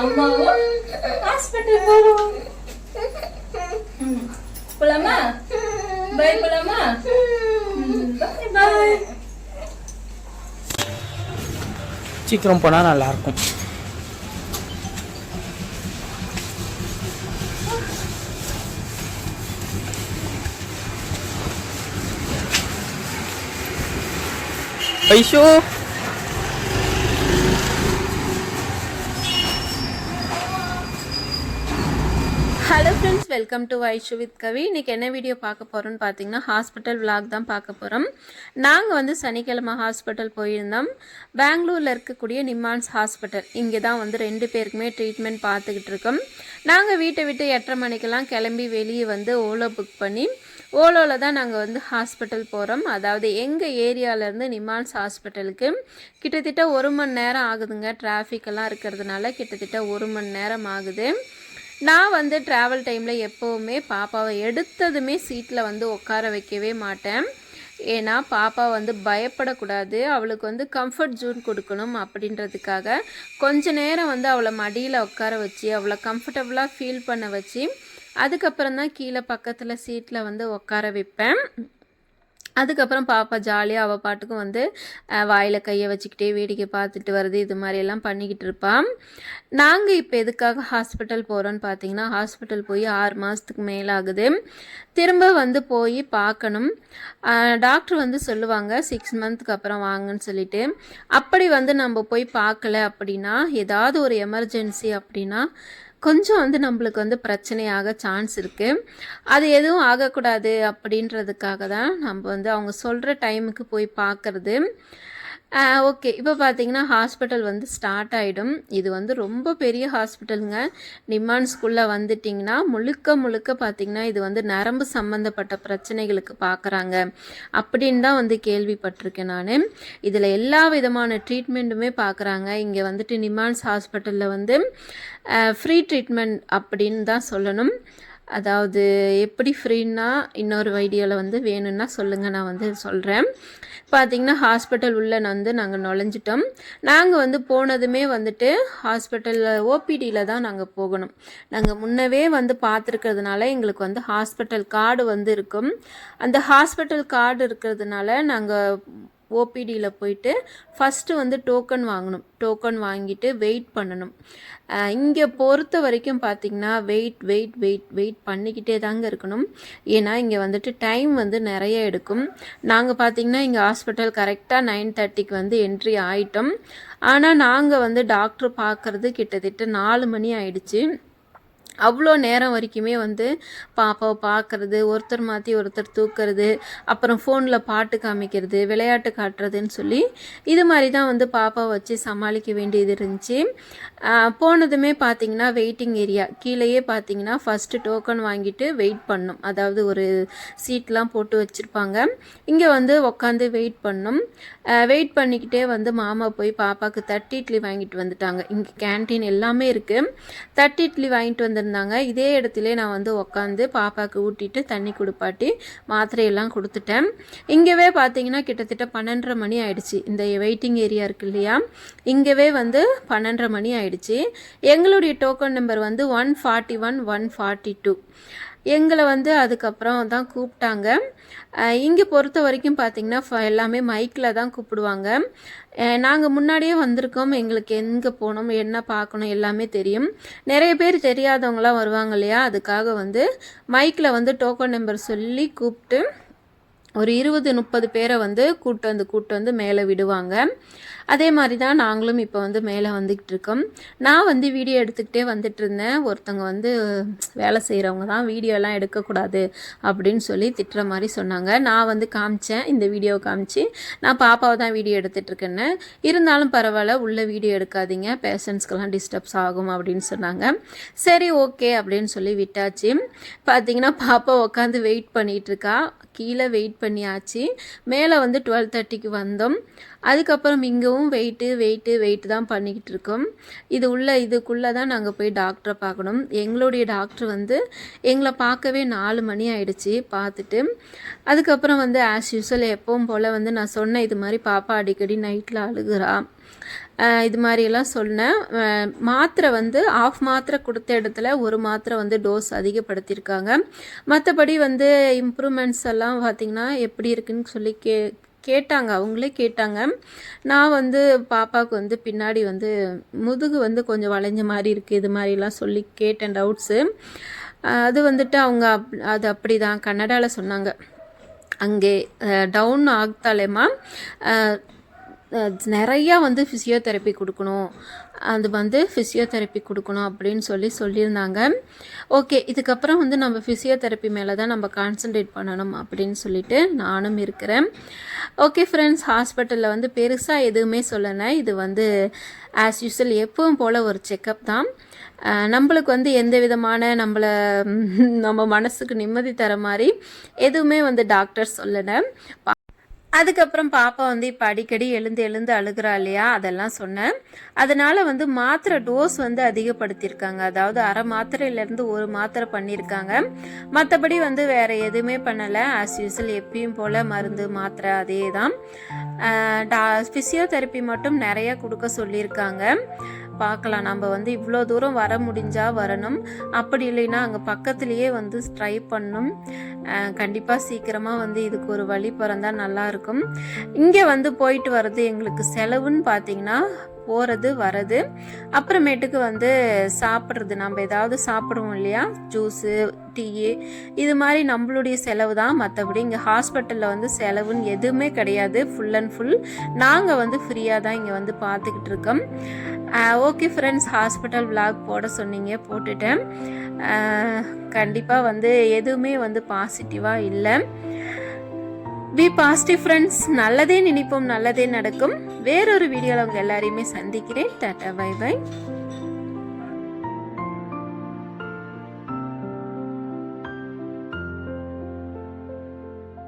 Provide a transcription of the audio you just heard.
அம்மாவும் ஹாஸ்பிட்டல் போறோம். ம். போலாமா? பை போலாமா? பாய் பாய் சீக்கிரம் போனால் நல்லாயிருக்கும். ஐஷோ. Friends welcome to Vaishu with Kavi இன்றைக்கி என்ன வீடியோ பார்க்க போகிறோம்னு பார்த்தீங்கன்னா ஹாஸ்பிட்டல் vlog தான் பார்க்க போகிறோம் நாங்கள் வந்து சனிக்கிழமை ஹாஸ்பிட்டல் போயிருந்தோம். பெங்களூரில் இருக்கக்கூடிய நிம்மான்ஸ் ஹாஸ்பிட்டல் இங்கே தான் வந்து ரெண்டு பேருக்குமே ட்ரீட்மெண்ட் பார்த்துக்கிட்டு இருக்கோம். நாங்கள் வீட்டை விட்டு எட்டரை மணிக்கெல்லாம் கிளம்பி வெளியே வந்து ஓலோ புக் பண்ணி ஓலோவில் தான் நாங்கள் வந்து ஹாஸ்பிட்டல் போகிறோம் அதாவது எங்கள் ஏரியாவிலேருந்து நிமான்ஸ் ஹாஸ்பிட்டலுக்கு கிட்டத்தட்ட ஒரு மணி நேரம் ஆகுதுங்க. டிராஃபிக்கெல்லாம் இருக்கிறதுனால கிட்டத்தட்ட ஒரு மணி நேரம் ஆகுது. நான் வந்து ட்ராவல் டைமில் எப்போவுமே பாப்பாவை எடுத்ததுமே சீட்டில் வந்து உட்கார வைக்கவே மாட்டேன். ஏன்னா பாப்பா வந்து பயப்படக்கூடாது. அவளுக்கு வந்து கம்ஃபர்ட் ஜோன் கொடுக்கணும் அப்படின்றதுக்காக கொஞ்ச நேரம் வந்து அவளை மடியில் உட்கார வச்சு அவளை கம்ஃபர்டபுளாக ஃபீல் பண்ண வச்சு அதுக்கப்புறம் தான் கீழே பக்கத்தில் சீட்டில் வந்து உட்கார வைப்பேன். அதுக்கப்புறம் பாப்பா ஜாலியாக அவள் பாட்டுக்கும் வந்து வாயில் கையை வச்சுக்கிட்டே வேடிக்கை பார்த்துட்டு வருது. இது மாதிரியெல்லாம் பண்ணிக்கிட்டு இருப்பான் நாங்கள் இப்போ எதுக்காக ஹாஸ்பிட்டல் போகிறோன்னு பார்த்தீங்கன்னா ஹாஸ்பிட்டல் போய் ஆறு மாதத்துக்கு மேலே ஆகுது திரும்ப வந்து போய் பார்க்கணும் டாக்டர் வந்து சொல்லுவாங்க சிக்ஸ் மந்த்துக்கு அப்புறம் வாங்கன்னு சொல்லிட்டு. அப்படி வந்து நம்ம போய் பார்க்கல அப்படின்னா ஏதாவது ஒரு எமர்ஜென்சி அப்படின்னா கொஞ்சம் வந்து நம்மளுக்கு வந்து பிரச்சனையாக சான்ஸ் இருக்குது அது எதுவும் ஆகக்கூடாது அப்படின்றதுக்காக தான் நம்ம வந்து அவங்க சொல்கிற டைமுக்கு போய் பார்க்குறது. ஓகே. இப்போ பார்த்தீங்கன்னா ஹாஸ்பிட்டல் வந்து ஸ்டார்ட் ஆகிடும் இது வந்து ரொம்ப பெரிய ஹாஸ்பிட்டலுங்க நிமான் ஸ்கூலில் வந்துட்டிங்கன்னா முழுக்க முழுக்க பார்த்திங்கன்னா இது வந்து நரம்பு சம்மந்தப்பட்ட பிரச்சனைகளுக்கு பார்க்குறாங்க அப்படின்னு தான் வந்து கேள்விப்பட்டிருக்கேன் நான். இதில் எல்லா விதமான ட்ரீட்மெண்ட்டுமே பார்க்குறாங்க இங்கே வந்துட்டு நிமான்ஸ் ஹாஸ்பிட்டலில் வந்து ஃப்ரீ ட்ரீட்மெண்ட் அப்படின்னு தான் சொல்லணும். அதாவது எப்படி ஃப்ரீன்னா இன்னொரு வீடியோவில் வந்து வேணும்னா சொல்லுங்கள் நான் வந்து சொல்கிறேன் பார்த்திங்கன்னா ஹாஸ்பிட்டல் உள்ளே வந்து நாங்கள் நுழைஞ்சிட்டோம். நாங்கள் வந்து போனதுமே வந்துட்டு ஹாஸ்பிட்டலில் ஓபிடியில் தான் நாங்கள் போகணும். நாங்கள் முன்னவே வந்து பார்த்துருக்கிறதுனால எங்களுக்கு வந்து ஹாஸ்பிட்டல் கார்டு வந்து இருக்கும். அந்த ஹாஸ்பிட்டல் கார்டு இருக்கிறதுனால நாங்கள் ஓபிடியில் போயிட்டு ஃபஸ்ட்டு வந்து டோக்கன் வாங்கணும். டோக்கன் வாங்கிட்டு வெயிட் பண்ணணும். இங்கே பொறுத்த வரைக்கும் பார்த்திங்கன்னா வெயிட் வெயிட் வெயிட் வெயிட் பண்ணிக்கிட்டே தாங்க இருக்கணும். ஏன்னா இங்கே வந்துட்டு டைம் வந்து நிறைய எடுக்கும். நாங்கள் பார்த்திங்கன்னா இங்கே ஹாஸ்பிட்டல் கரெக்டாக நைன் தேர்ட்டிக்கு வந்து என்ட்ரி ஆகிட்டோம் ஆனால் நாங்கள் வந்து டாக்டர் பார்க்குறது கிட்டத்தட்ட நாலு மணி ஆயிடுச்சு. அவ்வளோ நேரம் வரைக்குமே வந்து பாப்பாவை பார்க்குறது ஒருத்தர் மாற்றி ஒருத்தர் தூக்கிறது அப்புறம் ஃபோனில் பாட்டு காமிக்கிறது விளையாட்டு காட்டுறதுன்னு சொல்லி இது மாதிரி தான் வந்து பாப்பாவை வச்சு சமாளிக்க வேண்டியது இருந்துச்சு. போனதுமே பார்த்தீங்கன்னா வெயிட்டிங் ஏரியா கீழேயே பார்த்தீங்கன்னா ஃபஸ்ட்டு டோக்கன் வாங்கிட்டு வெயிட் பண்ணும். அதாவது ஒரு சீட்லாம் போட்டு வச்சுருப்பாங்க. இங்கே வந்து உட்காந்து வெயிட் பண்ணும். வெயிட் பண்ணிக்கிட்டே வந்து மாமா போய் பாப்பாவுக்கு தட்டி இட்லி வாங்கிட்டு வந்துட்டாங்க. இங்கே கேன்டீன் எல்லாமே இருக்குது தட்டி இட்லி வாங்கிட்டு இருந்தாங்க. இதே இடத்துல நான் வந்து உட்காந்து பாப்பாவுக்கு ஊட்டிட்டு தண்ணி கொடுப்பாட்டி மாத்திரையெல்லாம் கொடுத்துட்டேன். இங்கேவே பார்த்தீங்கன்னா கிட்டத்தட்ட பன்னெண்டரை மணி ஆயிடுச்சு. இந்த வெயிட்டிங் ஏரியா இருக்கு இல்லையா? இங்கேவே வந்து பன்னெண்டரை மணி ஆயிடுச்சு. எங்களுடைய டோக்கன் நம்பர் வந்து one forty one one forty two எங்களை வந்து அதுக்கப்புறம் தான் கூப்பிட்டாங்க. இங்கே பொறுத்த வரைக்கும் பார்த்திங்கன்னா ஃப- எல்லாமே மைக்கில் தான் கூப்பிடுவாங்க. நாங்கள் முன்னாடியே வந்திருக்கோம். எங்களுக்கு எங்கே போகணும் என்ன பார்க்கணும் எல்லாமே தெரியும். நிறைய பேர் தெரியாதவங்களாம் வருவாங்க இல்லையா? அதுக்காக வந்து மைக்கில் வந்து டோக்கன் நம்பர் சொல்லி கூப்பிட்டு ஒரு இருபது முப்பது பேரை வந்து கூட்டு வந்து கூட்டு வந்து மேலே விடுவாங்க. அதே மாதிரி தான் நாங்களும் இப்போ வந்து மேலே வந்துக்கிட்டு இருக்கோம். நான் வந்து வீடியோ எடுத்துக்கிட்டே வந்துட்டு இருந்தேன். ஒருத்தவங்க வந்து வேலை செய்கிறவங்க தான் வீடியோலாம் எடுக்கக்கூடாது அப்படின்னு சொல்லி திட்டுற மாதிரி சொன்னாங்க. நான் வந்து காமிச்சேன் இந்த வீடியோவை காமிச்சு நான் பாப்பாவை தான் வீடியோ எடுத்துகிட்டு இருந்தாலும் பரவாயில்ல உள்ள வீடியோ எடுக்காதீங்க பேஷண்ட்ஸ்க்கெல்லாம் டிஸ்டர்ப்ஸ் ஆகும் அப்படின்னு சொன்னாங்க. சரி ஓகே அப்படின்னு சொல்லி விட்டாச்சு. பார்த்தீங்கன்னா பாப்பா உட்காந்து வெயிட் பண்ணிகிட்டு இருக்கா. கீழே வெயிட் பண்ணியாச்சு. மேலே வந்து டுவெல் தேர்ட்டிக்கு வந்தோம். அதுக்கப்புறம் இங்கவும் இப்போவும் வெயிட்டு வெயிட்டு வெயிட்டு தான் பண்ணிக்கிட்டு இருக்கோம். இது உள்ள இதுக்குள்ளே தான் நாங்கள் போய் டாக்டரை பார்க்கணும். எங்களுடைய டாக்டர் வந்து எங்களை பார்க்கவே நாலு மணி ஆயிடுச்சு பார்த்துட்டு. அதுக்கப்புறம் வந்து ஆஸ் யூஸ்வல் எப்பவும் போல் வந்து நான் சொன்னேன் இது மாதிரி பாப்பா அடிக்கடி நைட்டில் அழுகுறா. இது மாதிரியெல்லாம் சொன்னேன். மாத்திரை வந்து ஆஃப் மாத்திரை கொடுத்த இடத்துல ஒரு மாத்திரை வந்து டோஸ் அதிகப்படுத்தியிருக்காங்க. மற்றபடி வந்து இம்ப்ரூவ்மெண்ட்ஸ் எல்லாம் பார்த்திங்கன்னா எப்படி இருக்குன்னு சொல்லி கே கேட்டாங்க அவங்களே கேட்டாங்க. நான் வந்து பாப்பாவுக்கு வந்து பின்னாடி வந்து முதுகு வந்து கொஞ்சம் வளைஞ்ச மாதிரி இருக்குது இது மாதிரிலாம் சொல்லி கேட்டேன் டவுட்ஸு அது வந்துட்டு அவங்க அப் அது அப்படி தான் கன்னடாவில் சொன்னாங்க. அங்கே டவுன் ஆகுத்தாலேமா நிறையா வந்து ஃபிசியோதெரப்பி கொடுக்கணும். அது வந்து ஃபிசியோதெரப்பி கொடுக்கணும் அப்படின்னு சொல்லி சொல்லியிருந்தாங்க. ஓகே இதுக்கப்புறம் வந்து நம்ம ஃபிசியோதெரப்பி மேலே தான் நம்ம கான்சென்ட்ரேட் பண்ணணும் அப்படின்னு சொல்லிட்டு நானும் இருக்கிறேன். ஓகே ஃப்ரெண்ட்ஸ் ஹாஸ்பிட்டலில் வந்து பெருசாக எதுவுமே சொல்லலை. இது வந்து ஆஸ் யூஸ்வல் எப்பவும் போல் ஒரு செக்கப் தான். நம்மளுக்கு வந்து எந்த விதமான நம்மளை நம்ம மனசுக்கு நிம்மதி தர மாதிரி எதுவுமே வந்து டாக்டர் சொல்லலை. அதுக்கப்புறம் பாப்பா வந்து இப்போ அடிக்கடி எழுந்து எழுந்து அழுகிறா இல்லையா? அதெல்லாம் சொன்னேன். அதனால வந்து மாத்திரை டோஸ் வந்து அதிகப்படுத்தியிருக்காங்க. அதாவது அரை மாத்திரையிலேருந்து ஒரு மாத்திரை பண்ணியிருக்காங்க. மற்றபடி வந்து வேற எதுவுமே பண்ணலை. ஆஸ் யூஸ்வல் எப்பயும் போல் மருந்து மாத்திரை அதே தான் ஃபிசியோதெரப்பி மட்டும் நிறைய கொடுக்க சொல்லியிருக்காங்க. பார்க்கலாம். நம்ம வந்து இவ்வளோ தூரம் வர முடிஞ்சால் வரணும். அப்படி இல்லைன்னா அங்கே பக்கத்துலேயே வந்து ட்ரை பண்ணணும் கண்டிப்பாக சீக்கிரமாக வந்து இதுக்கு ஒரு வழி பிறந்தா நல்லாயிருக்கும் இங்கே வந்து போயிட்டு வர்றது எங்களுக்கு செலவுன்னு பார்த்தீங்கன்னா போகிறது வர்றது. அப்புறமேட்டுக்கு வந்து சாப்பிட்றது. நம்ம ஏதாவது சாப்பிடுவோம் இல்லையா? ஜூஸு டீ இது மாதிரி நம்மளுடைய செலவு தான். மற்றபடி இங்கே ஹாஸ்பிட்டலில் வந்து செலவுன்னு எதுவுமே கிடையாது. ஃபுல் அண்ட் ஃபுல் நாங்கள் வந்து ஃப்ரீயாக தான் இங்கே வந்து பார்த்துக்கிட்டு இருக்கோம். ஓகே ஃப்ரெண்ட்ஸ் ஹாஸ்பிட்டல் vlog போட சொன்னீங்க போட்டுட்டேன். கண்டிப்பாக வந்து எதுவுமே வந்து பாசிட்டிவாக இல்லை. பி பாசிட்டிவ் ஃப்ரெண்ட்ஸ் நல்லதே நினைப்போம் நல்லதே நடக்கும். வேறொரு வீடியோவில் உங்கள் எல்லாரையுமே சந்திக்கிறேன். Tata bye bye.